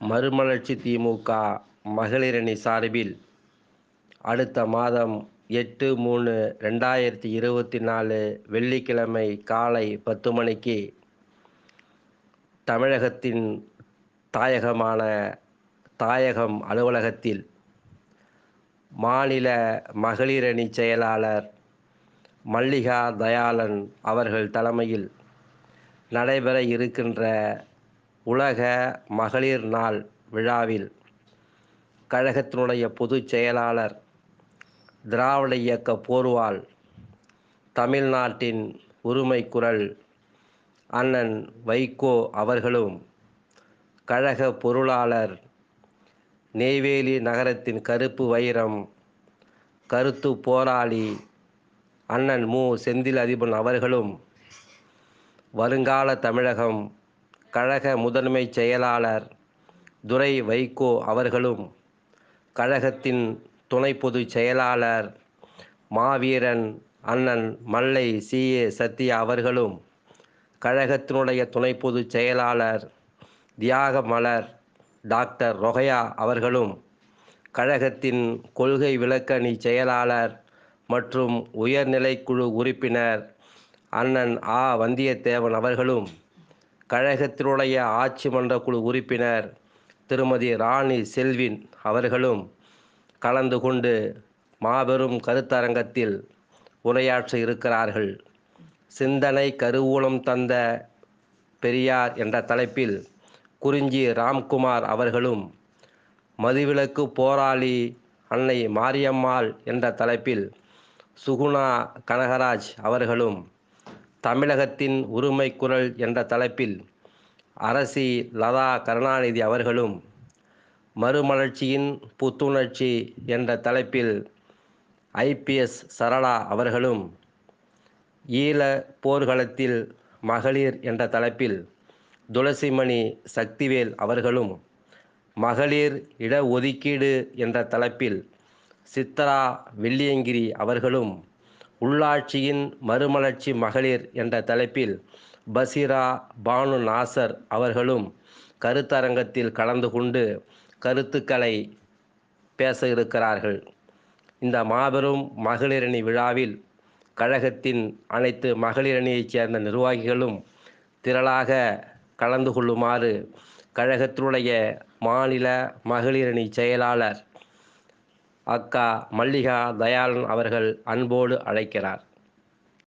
மறுமலர்ச்சி திமுக மகளிரணி சார்பில் அடுத்த மாதம் எட்டு மூணு ரெண்டாயிரத்தி இருபத்தி நாலு வெள்ளிக்கிழமை காலை பத்து மணிக்கு தமிழகத்தின் தாயகமான தாயகம் அலுவலகத்தில் மாநில மகளிரணி செயலாளர் மல்லிகா தயாளன் அவர்கள் தலைமையில் நடைபெற இருக்கின்ற உலக மகளிர் நாள் விழாவில் கழகத்தினுடைய பொதுச் செயலாளர் திராவிட இயக்க போர்வால் தமிழ்நாட்டின் உரிமை குரல் அண்ணன் வைகோ அவர்களும் கழக பொருளாளர் நெய்வேலி நகரத்தின் கருப்பு வைரம் கருத்து போராளி அண்ணன் மு. செந்தில் அதிபன் அவர்களும் வருங்கால தமிழகம் கழக முதன்மை செயலாளர் துரை வைகோ அவர்களும் கழகத்தின் துணை பொதுச் செயலாளர் மாவீரன் அண்ணன் மல்லை சி. ஏ. சத்யா அவர்களும் கழகத்தினுடைய துணை பொதுச் செயலாளர் தியாக மலர் டாக்டர் ரொகையா அவர்களும் கழகத்தின் கொள்கை விளக்கணி செயலாளர் மற்றும் உயர்நிலைக்குழு உறுப்பினர் அண்ணன் ஆ. வந்தியத்தேவன் அவர்களும் கழகத்தினுடைய ஆட்சி மன்ற குழு உறுப்பினர் திருமதி ராணி செல்வின் அவர்களும் கலந்து கொண்டு மாபெரும் கருத்தரங்கத்தில் உரையாற்ற இருக்கிறார்கள். சிந்தனை கருவூலம் தந்த பெரியார் என்ற தலைப்பில் குறிஞ்சி ராம்குமார் அவர்களும் மதுவிலக்கு போராளி அன்னை மாரியம்மாள் என்ற தலைப்பில் சுகுணா கனகராஜ் அவர்களும் தமிழகத்தின் உரிமை குரல் என்ற தலைப்பில் அரசி லதா கருணாநிதி அவர்களும் மறுமலர்ச்சியின் புத்துணர்ச்சி என்ற தலைப்பில் ஐபிஎஸ் சரளா அவர்களும் ஈழ போர்க்களத்தில் மகளிர் என்ற தலைப்பில் துளசிமணி சக்திவேல் அவர்களும் மகளிர் இடஒதுக்கீடு என்ற தலைப்பில் சித்தரா வெள்ளியங்கிரி அவர்களும் உள்ளாட்சியின் மறுமலர்ச்சி மகளிர் என்ற தலைப்பில் பசிரா பானு நாசர் அவர்களும் கருத்தரங்கத்தில் கலந்து கொண்டு கருத்துக்களை பேச இருக்கிறார்கள். இந்த மாபெரும் மகளிரணி விழாவில் கழகத்தின் அனைத்து மகளிரணியைச் சேர்ந்த நிர்வாகிகளும் திரளாக கலந்து கொள்ளுமாறு கழகத்தினுடைய மாநில மகளிரணி செயலாளர் அக்கா மல்லிகா தயாளன் அவர்கள் அன்போடு அழைக்கிறார்.